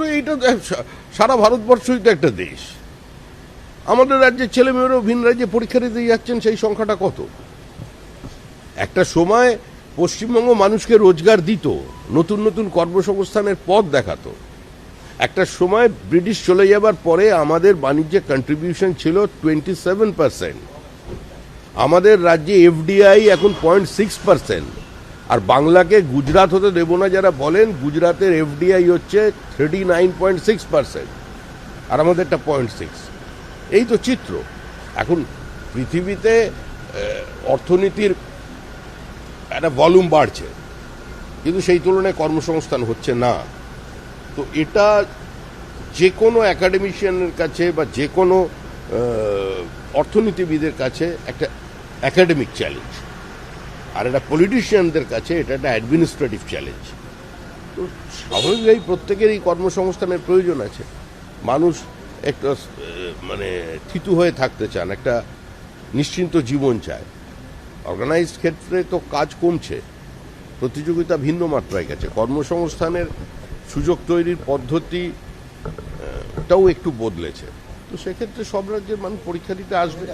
তো এইটা সারা ভারতবর্ষই তো একটা দেশ। আমাদের রাজ্যের ছেলেমেয়েরাও ভিন রাজ্যে পরীক্ষা দিতে যাচ্ছেন, সেই সংখ্যাটা কত? একটা সময় পশ্চিমবঙ্গ মানুষকে রোজগার দিত, নতুন নতুন কর্মসংস্থানের পথ দেখাতো। একটা সময় ব্রিটিশ চলে যাবার পরে আমাদের বাণিজ্যে কন্ট্রিবিউশন ছিল টোয়েন্টি সেভেন পার্সেন্ট আমাদের রাজ্যে এফডিআই এখন পয়েন্ট সিক্স পার্সেন্ট আর বাংলাকে গুজরাট হতে দেবো না যারা বলেন গুজরাতের এফডিআই হচ্ছে thirty nine point six percent আর আমাদেরটা পয়েন্ট সিক্স এই তো চিত্র। এখন পৃথিবীতে অর্থনীতির একটা ভলিউম বাড়ছে, কিন্তু সেই তুলনায় কর্মসংস্থান হচ্ছে না। তো এটা যে কোনো একাডেমিশিয়ানের কাছে বা যে কোনো অর্থনীতিবিদের কাছে একটা একাডেমিক চ্যালেঞ্জ আর একটা পলিটিশিয়ানদের কাছে এটা একটা অ্যাডমিনিস্ট্রেটিভ চ্যালেঞ্জ তো স্বাভাবিকভাবেই প্রত্যেকেরই কর্মসংস্থানের প্রয়োজন আছে। মানুষ একটা মানে থিতু হয়ে থাকতে চান, একটা নিশ্চিন্ত জীবন চায়। অর্গানাইজড ক্ষেত্রে তো কাজ কমছে। প্রতিযোগিতা ভিন্ন মাত্রায় গেছে। কর্মসংস্থানের সুযোগ তৈরির পদ্ধতিটাও একটু বদলেছে। তো সেক্ষেত্রে সব রাজ্যের মানুষ পরীক্ষা দিতে আসবে।